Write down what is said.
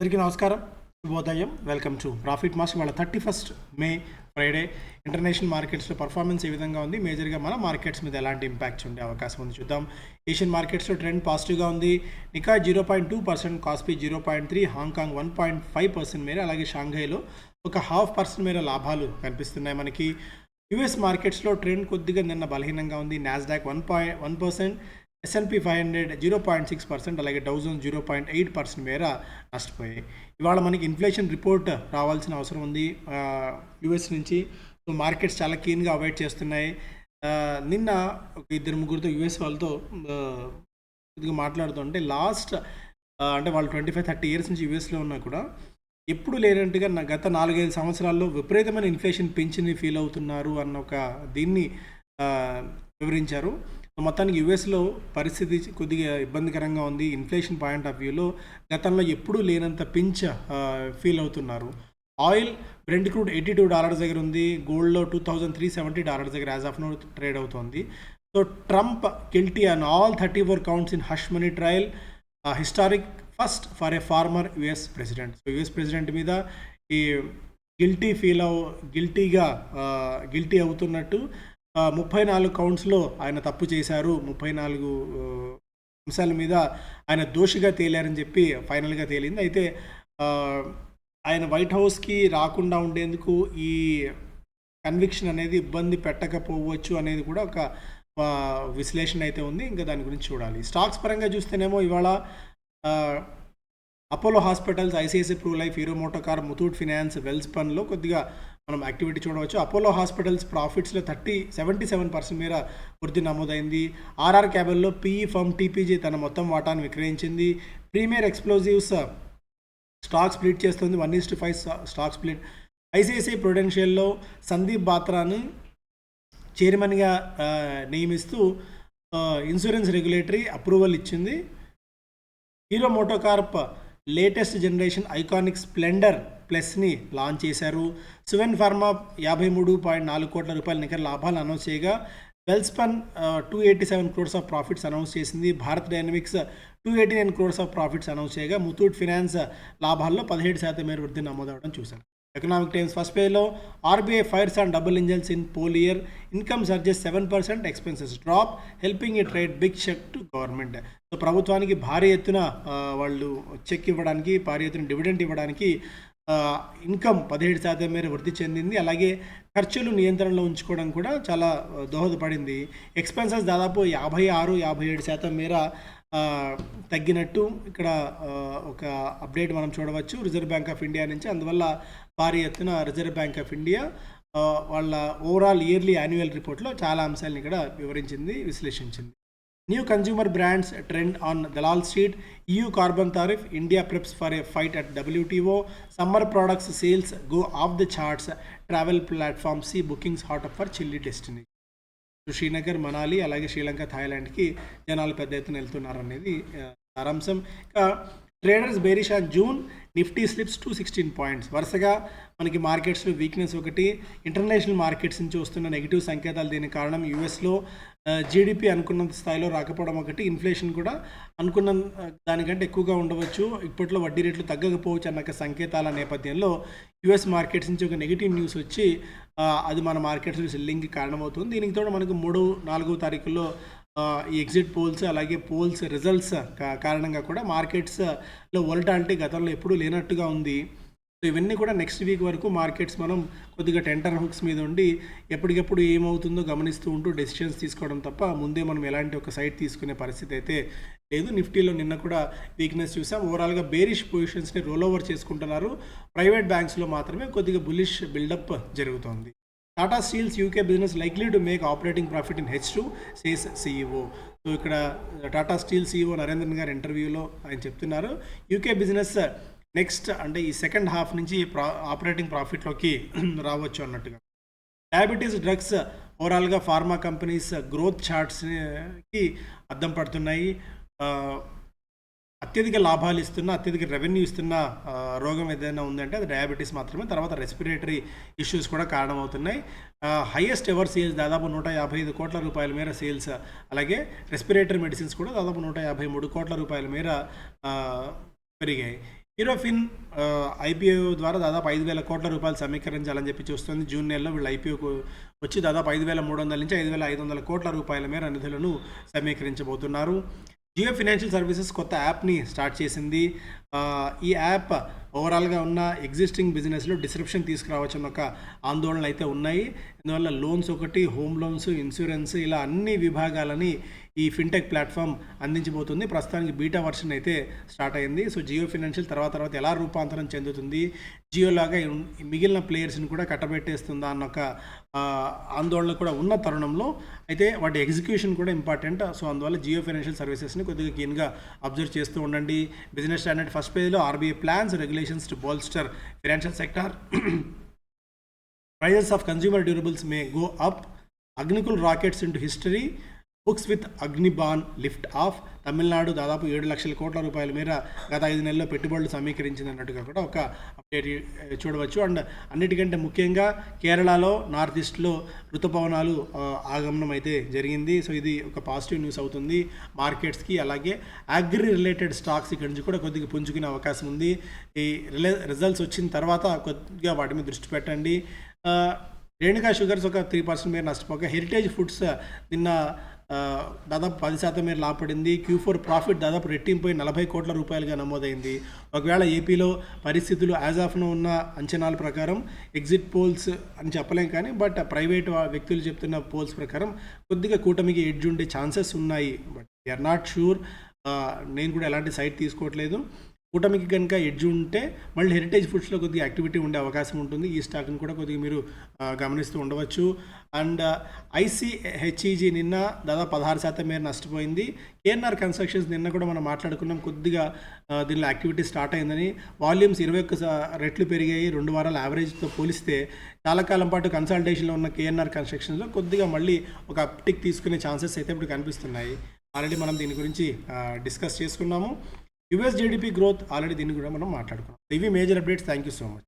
అందరికీ నమస్కారం. శుభోదయం. వెల్కమ్ టు ప్రాఫిట్ మాస్ వాళ్ళ thirty first May Friday international మార్కెట్స్లో పర్ఫార్మెన్స్ ఏ విధంగా ఉంది? మేజర్గా మన మార్కెట్స్ మీద ఎలాంటి ఇంపాక్ట్స్ ఉండే అవకాశం ఉంది చూద్దాం. ఏషియన్ మార్కెట్స్లో ట్రెండ్ పాజిటివ్గా ఉంది. Nikkei zero point two percent Kospi zero point three Hong Kong one point five percent మేర అలాగే షాంఘైలో ఒక హాఫ్ పర్సెంట్ మేర లాభాలు కనిపిస్తున్నాయి మనకి. యుఎస్ మార్కెట్స్లో ట్రెండ్ కొద్దిగా నిన్న బలహీనంగా ఉంది. Nasdaq one point one percent S and P five hundred zero point six percent అలాగే thousand zero point eight percent మేర నష్టపోయాయి. ఇవాళ మనకి ఇన్ఫ్లేషన్ రిపోర్ట్ రావాల్సిన అవసరం ఉంది. యుఎస్ నుంచి. సో మార్కెట్స్ చాలా కీన్గా అవాయిడ్ చేస్తున్నాయి. నిన్న ఒక ఇద్దరు ముగ్గురితో యుఎస్ వాళ్ళతో ఇదిగా మాట్లాడుతుంటే లాస్ట్ అంటే వాళ్ళు ట్వంటీ ఫైవ్ థర్టీ ఇయర్స్ నుంచి యుఎస్లో ఉన్నా కూడా ఎప్పుడు లేనట్టుగా నా గత నాలుగైదు సంవత్సరాల్లో విపరీతమైన ఇన్ఫ్లేషన్ పెంచింది ఫీల్ అవుతున్నారు అన్న ఒక దీన్ని వివరించారు. మొత్తానికి యుఎస్లో పరిస్థితి కొద్దిగా ఇబ్బందికరంగా ఉంది. ఇన్ఫ్లేషన్ పాయింట్ ఆఫ్ వ్యూలో గతంలో ఎప్పుడూ లేనంత పించ్ ఫీల్ అవుతున్నారు. Oil brent crude eighty two dollars దగ్గర ఉంది. గోల్డ్లో two thousand three seventy dollars దగ్గర యాజ్ ఆఫ్ నో ట్రేడ్ అవుతుంది. So Trump guilty and all thirty four counts in hush money trial historic first for a former US president. So US president మీద ఈ guilty feel అవు గిల్టీగా guilty అవుతున్నట్టు ముప్పై నాలుగు కౌంట్స్లో ఆయన తప్పు చేశారు. ముప్పై నాలుగు అంశాల మీద ఆయన దోషిగా తేలారని చెప్పి ఫైనల్గా తేలింది. అయితే ఆయన వైట్ హౌస్కి రాకుండా ఉండేందుకు ఈ కన్విక్షన్ అనేది ఇబ్బంది పెట్టకపోవచ్చు అనేది కూడా ఒక విశ్లేషణ అయితే ఉంది. ఇంకా దాని గురించి చూడాలి. స్టాక్స్ పరంగా చూస్తేనేమో ఇవాళ Apollo Hospitals ICICI Pru Life Hero MotoCorp Muthoot Finance wells పన్లో కొద్దిగా మనం యాక్టివిటీ చూడవచ్చు. అపోలో హాస్పిటల్స్ ప్రాఫిట్స్లో థర్టీ సెవెంటీ సెవెన్ పర్సెంట్ మేర వృద్ధి నమోదైంది. ఆర్ఆర్ క్యాబెల్లో పీఈ e ఫర్మ్ టీపీజీ తన మొత్తం వాటాను విక్రయించింది. ప్రీమియర్ ఎక్స్ప్లోజివ్స్ స్టాక్ స్ప్లిట్ చేస్తుంది. One is to five stock split. ICICI ప్రొడెన్షియల్లో Sandeep బాత్రాను చైర్మన్గా నియమిస్తూ ఇన్సూరెన్స్ రెగ్యులేటరీ అప్రూవల్ ఇచ్చింది. Hero MotoCorp latest generation iconic Splendor ప్లస్ని launch చేశారు. సువెన్ ఫార్మా యాభై మూడు పాయింట్ నాలుగు కోట్ల రూపాయల నికర లాభాలు అనౌన్స్ చేయగా Welspun two eighty seven crores of profits announce చేసింది. Bharat Dynamics two eighty nine crores of profits announce చేయగా ముతూట్ ఫినాన్స్ లాభాల్లో పదిహేడు శాతం మేర వృద్ధి నమోదవడం చూశారు ఎకనామిక్ టైమ్స్ ఫస్ట్ పేజ్లో RBI fires and double engines in poll year income surges seven percent expenses drop helping it write big cheque to government so ప్రభుత్వానికి భారీ ఎత్తున వాళ్ళు చెక్ ఇవ్వడానికి భారీ ఎత్తున డివిడెంట్ ఇవ్వడానికి ఇన్కమ్ పదిహేడు శాతం మేర వృద్ధి చెందింది. అలాగే ఖర్చులు నియంత్రణలో ఉంచుకోవడం కూడా చాలా దోహదపడింది. ఎక్స్పెన్సెస్ దాదాపు యాభై ఆరు యాభై ఏడు శాతం మేర తగ్గినట్టు ఇక్కడ ఒక అప్డేట్ మనం చూడవచ్చు. రిజర్వ్ బ్యాంక్ ఆఫ్ ఇండియా నుంచి. అందువల్ల భారీ ఎత్తున రిజర్వ్ బ్యాంక్ ఆఫ్ ఇండియా వాళ్ళ ఓవరాల్ ఇయర్లీ యాన్యువల్ రిపోర్ట్లో చాలా అంశాలను ఇక్కడ వివరించింది విశ్లేషించింది. New consumer brands trend on Dalal Street EU carbon tariff India preps for a fight at WTO summer products sales go off the charts travel platform see bookings hot up for chilly destiny Srinagar Manali అలాగే శ్రీలంక థాయిలాండ్కి జనాలు పెద్ద ఎత్తున వెళ్తున్నారనేది సారాంశం. ఇంకా traders bearish on June Nifty slips to sixteen points వరుసగా మనకి మార్కెట్స్లో వీక్నెస్ ఒకటి. ఇంటర్నేషనల్ మార్కెట్స్ నుంచి వస్తున్న నెగిటివ్ సంకేతాలు దీనికి కారణం యూఎస్లో జీడిపి అనుకున్నంత స్థాయిలో రాకపోవడం ఒకటి. ఇన్ఫ్లేషన్ కూడా అనుకున్న దానికంటే ఎక్కువగా ఉండవచ్చు. ఇప్పట్లో వడ్డీ రేట్లు తగ్గకపోవచ్చు అన్న సంకేతాల నేపథ్యంలో యుఎస్ మార్కెట్స్ నుంచి ఒక నెగిటివ్ న్యూస్ వచ్చి అది మన మార్కెట్స్లో సెల్లింగ్కి కారణమవుతుంది. దీనికి తోడు మనకు మూడు నాలుగో తారీఖుల్లో ఈ ఎగ్జిట్ పోల్స్ అలాగే పోల్స్ రిజల్ట్స్ కారణంగా కూడా మార్కెట్స్లో వొలటాలిటీ గతంలో ఎప్పుడూ లేనట్టుగా ఉంది. సో ఇవన్నీ కూడా నెక్స్ట్ వీక్ వరకు మార్కెట్స్ మనం కొద్దిగా టెంటర్ హుక్స్ మీద ఉండి ఎప్పటికెప్పుడు ఏమవుతుందో గమనిస్తూ ఉంటూ డెసిషన్స్ తీసుకోవడం తప్ప ముందే మనం ఎలాంటి ఒక సైట్ తీసుకునే పరిస్థితి అయితే లేదు. నిఫ్టీలో నిన్న కూడా వీక్నెస్ చూసాం. ఓవరాల్గా బేరిష్ పొజిషన్స్ని రోల్ ఓవర్ చేసుకుంటున్నారు. ప్రైవేట్ బ్యాంక్స్లో మాత్రమే కొద్దిగా బులిష్ బిల్డప్ జరుగుతోంది. Tata Steel's UK business likely to make operating profit in H two says CEO so ఇక్కడ టాటా స్టీల్ సీఈఓ నరేంద్రన్ గారి ఇంటర్వ్యూలో ఆయన చెప్తున్నారు. యూకే బిజినెస్ నెక్స్ట్ అంటే ఈ సెకండ్ హాఫ్ నుంచి ప్రా ఆపరేటింగ్ ప్రాఫిట్లోకి రావచ్చు అన్నట్టుగా. డయాబెటీస్ డ్రగ్స్ ఓవరాల్గా ఫార్మా కంపెనీస్ గ్రోత్ చార్ట్స్కి అద్దం పడుతున్నాయి. అత్యధిక లాభాలు ఇస్తున్న అత్యధిక రెవెన్యూ ఇస్తున్న రోగం ఏదైనా ఉందంటే అది డయాబెటీస్ మాత్రమే. తర్వాత రెస్పిరేటరీ ఇష్యూస్ కూడా కారణమవుతున్నాయి. హైయెస్ట్ ఎవర్ సేల్స్ దాదాపు నూట యాభై ఐదు కోట్ల రూపాయల మేర సేల్స్ అలాగే రెస్పిరేటరీ మెడిసిన్స్ కూడా దాదాపు నూట యాభై మూడు కోట్ల రూపాయల మేర పెరిగాయి. హీరోఫిన్ ఐపీఓ ద్వారా దాదాపు ఐదు వేల కోట్ల రూపాయలు సమీకరించాలని చెప్పి చూస్తుంది. జూన్ నెలలో వీళ్ళు ఐపీఓకు వచ్చి దాదాపు ఐదు వేల మూడు వందల నుంచి ఐదు వేల ఐదు వందల కోట్ల రూపాయల మేర నిధులను సమీకరించబోతున్నారు. జియో ఫినాన్షియల్ సర్వీసెస్ కొత్త యాప్ని స్టార్ట్ చేసింది. ఈ యాప్ ఓవరాల్గా ఉన్న ఎగ్జిస్టింగ్ బిజినెస్లో డిస్క్రిప్షన్ తీసుకురావచ్చని ఒక ఆందోళనలు అయితే ఉన్నాయి. అందువల్ల లోన్స్ ఒకటి హోమ్ లోన్స్ ఇన్సూరెన్స్ ఇలా అన్ని విభాగాలని ఈ ఫిన్టెక్ ప్లాట్ఫామ్ అందించబోతుంది. ప్రస్తుతానికి బీటా వర్షన్ అయితే స్టార్ట్ అయింది. సో జియో ఫినాన్షియల్ తర్వాత తర్వాత ఎలా రూపాంతరం చెందుతుంది? జియో లాగా మిగిలిన ప్లేయర్స్ని కూడా కట్టబెట్టేస్తుందా అన్న ఒక ఆందోళన కూడా ఉన్న తరుణంలో అయితే వాటి ఎగ్జిక్యూషన్ కూడా ఇంపార్టెంట్ సో అందువల్ల జియో ఫైనాన్షియల్ సర్వీసెస్ని కొద్దిగా కీన్గా అబ్జర్వ్ చేస్తూ ఉండండి. బిజినెస్ స్టాండర్డ్ ఫస్ట్ పేజ్లో RBI plans regulations to bolster financial sector. Prices of consumer durables may go up. Agnikul rockets into history. Books with Agnibaan lift off Tamil Nadu దాదాపు ఏడు లక్షల కోట్ల రూపాయల మేర గత ఐదు నెలల్లో పెట్టుబడులు సమీకరించింది అన్నట్టుగా కూడా ఒక అప్డేట్ చూడవచ్చు. అండ్ అన్నిటికంటే ముఖ్యంగా కేరళలో నార్త్ ఈస్ట్లో ఋతుపవనాలు ఆగమనం అయితే జరిగింది. సో ఇది ఒక పాజిటివ్ న్యూస్ అవుతుంది. మార్కెట్స్కి అలాగే అగ్రి రిలేటెడ్ స్టాక్స్ ఇక్కడ నుంచి కూడా కొద్దిగా పుంజుకునే అవకాశం ఉంది. ఈ రిలే రిజల్ట్స్ వచ్చిన తర్వాత కొద్దిగా వాటి మీద దృష్టి పెట్టండి. రేణుకా షుగర్స్ ఒక త్రీ పర్సెంట్ మేర నష్టపోక హెరిటేజ్ ఫుడ్స్ నిన్న దాదాపు పది శాతం మేర లాభపడింది. క్యూ ఫోర్ ప్రాఫిట్ దాదాపు రెట్టింపై నలభై కోట్ల రూపాయలుగా నమోదైంది. ఒకవేళ ఏపీలో పరిస్థితులు యాజ్ ఆఫ్ను ఉన్న అంచనాల ప్రకారం ఎగ్జిట్ పోల్స్ అని చెప్పలేం కానీ బట్ ప్రైవేట్ వ్యక్తులు చెప్తున్న పోల్స్ ప్రకారం కొద్దిగా కూటమికి ఎడ్జ్ ఉండే ఛాన్సెస్ ఉన్నాయి. బట్ ఆర్ నాట్ షూర్ నేను కూడా ఎలాంటి సైట్ తీసుకోవట్లేదు. కూటమికి కనుక ఎడ్జ్ ఉంటే మళ్ళీ హెరిటేజ్ ఫుడ్స్లో కొద్దిగా యాక్టివిటీ ఉండే అవకాశం ఉంటుంది. ఈ స్టాక్ని కూడా కొద్దిగా మీరు గమనిస్తూ ఉండవచ్చు. అండ్ ఐసీహెచ్ఈజీ నిన్న దాదాపు పదహారు శాతం మేర నష్టపోయింది. కేఎన్ఆర్ కన్స్ట్రక్షన్స్ నిన్న కూడా మనం మాట్లాడుకున్నాం. కొద్దిగా దీనిలో యాక్టివిటీ స్టార్ట్ అయిందని. వాల్యూమ్స్ ఇరవై ఒక్క రెట్లు పెరిగాయి. రెండు వారాల యావరేజ్తో పోలిస్తే చాలా కాలం పాటు కన్సల్టేషన్లో ఉన్న కేఎన్ఆర్ కన్స్ట్రక్షన్స్లో కొద్దిగా మళ్ళీ ఒక అప్టిక్ తీసుకునే ఛాన్సెస్ అయితే ఇప్పుడు కనిపిస్తున్నాయి. ఆల్రెడీ మనం దీని గురించి డిస్కస్ చేసుకున్నాము. యుఎస్ జీడిపి గ్రోత్ ఆల్రెడీ దీన్ని కూడా మనం మాట్లాడుకున్నాం. ఇవి major updates. Thank you so much.